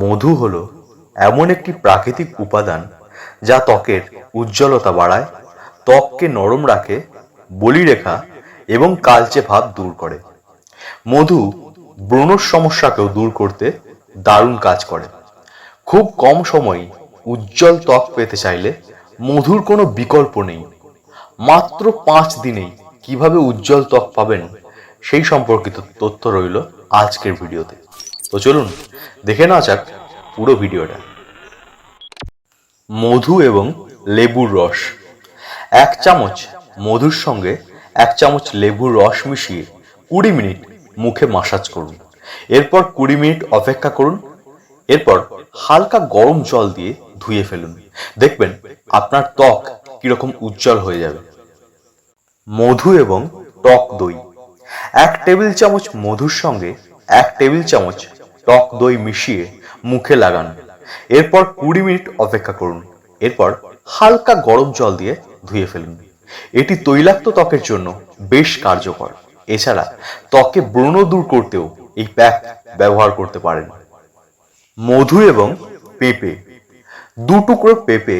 মধু হল এমন একটি প্রাকৃতিক উপাদান যা ত্বকের উজ্জ্বলতা বাড়ায়, ত্বককে নরম রাখে, বলিরেখা এবং কালচে ভাব দূর করে। মধু ব্রণর সমস্যাকেও দূর করতে দারুণ কাজ করে। খুব কম সময়ে উজ্জ্বল ত্বক পেতে চাইলে মধুর কোনো বিকল্প নেই। মাত্র পাঁচ দিনেই কীভাবে উজ্জ্বল ত্বক পাবেন সেই সম্পর্কিত তথ্য রইল আজকের ভিডিওতে। তো চলুন, দেখে নেওয়া যাক পুরো ভিডিওটা। মধু এবং লেবুর রস। এক চামচ মধুর সঙ্গে এক চামচ লেবুর রস মিশিয়ে কুড়ি মিনিট মুখে মাসাজ করুন। এরপর কুড়ি মিনিট অপেক্ষা করুন। এরপর হালকা গরম জল দিয়ে ধুয়ে ফেলুন। দেখবেন আপনার ত্বক কীরকম উজ্জ্বল হয়ে যাবে। মধু এবং টক দই। এক টেবিল চামচ মধুর সঙ্গে এক টেবিল চামচ টক দই মিশিয়ে মুখে লাগান। এরপর কুড়ি মিনিট অপেক্ষা করুন। এরপর হালকা গরম জল দিয়ে ধুয়ে ফেলুন। এটি তৈলাক্ত ত্বকের জন্য বেশ কার্যকর। এছাড়া ত্বকে ব্রণ দূর করতেও এই প্যাক ব্যবহার করতে পারেন। মধু এবং পেঁপে। দু টুকরো পেঁপে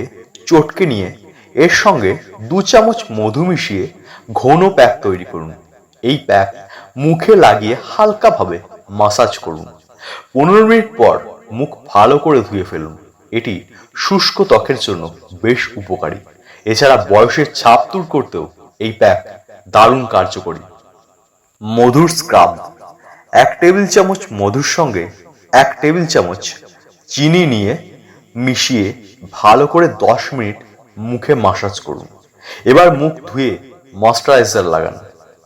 চটকে নিয়ে এর সঙ্গে দু চামচ মধু মিশিয়ে ঘন প্যাক তৈরি করুন। এই প্যাক মুখে লাগিয়ে হালকাভাবে মাসাজ করুন। পনেরো মিনিট পর মুখ ভালো করে ধুয়ে ফেলুন। এটি শুষ্ক ত্বকের জন্য বেশ উপকারী। এছাড়া বয়সের ছাপ দূর করতেও এই প্যাক দারুণ কার্যকরী। মধুর স্ক্রাব। এক টেবিল চামচ মধুর সঙ্গে এক টেবিল চামচ চিনি নিয়ে মিশিয়ে ভালো করে দশ মিনিট মুখে মাসাজ করুন। এবার মুখ ধুয়ে ময়শ্চারাইজার লাগান।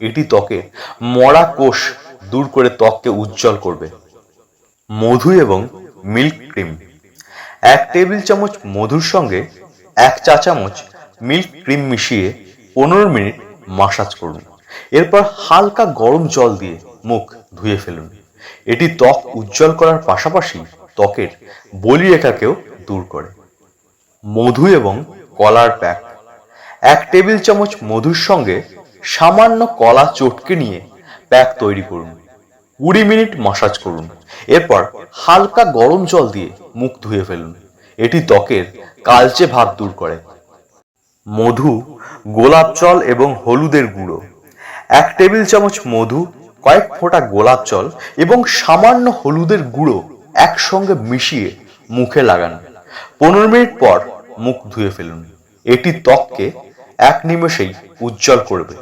এটি ত্বকে মরা কোষ দূর করে ত্বককে উজ্জ্বল করবে। মধু এবং মিল্ক ক্রিম। এক টেবিল চামচ মধুর সঙ্গে এক চা চামচ মিল্ক ক্রিম মিশিয়ে পনেরো মিনিট মাসাজ করুন। এরপর হালকা গরম জল দিয়ে মুখ ধুয়ে ফেলুন। এটি ত্বক উজ্জ্বল করার পাশাপাশি ত্বকের বলি রেখাকেও দূর করে। মধু এবং কলার প্যাক। এক টেবিল চামচ মধুর সঙ্গে সামান্য কলা চটকে নিয়ে প্যাক তৈরি করুন। কুড়ি মিনিট মাসাজ করুন। এরপর হালকা গরম জল দিয়ে মুখ ধুয়ে ফেলুন। এটি ত্বকের কালচে ভাব দূর করে। মধু, গোলাপ জল এবং হলুদের গুঁড়ো। এক টেবিল চামচ মধু, কয়েক ফোঁটা গোলাপ জল এবং সামান্য হলুদের গুঁড়ো একসঙ্গে মিশিয়ে মুখে লাগান। পনেরো মিনিট পর মুখ ধুয়ে ফেলুন। এটি ত্বককে এক নিমেষেই উজ্জ্বল করবে।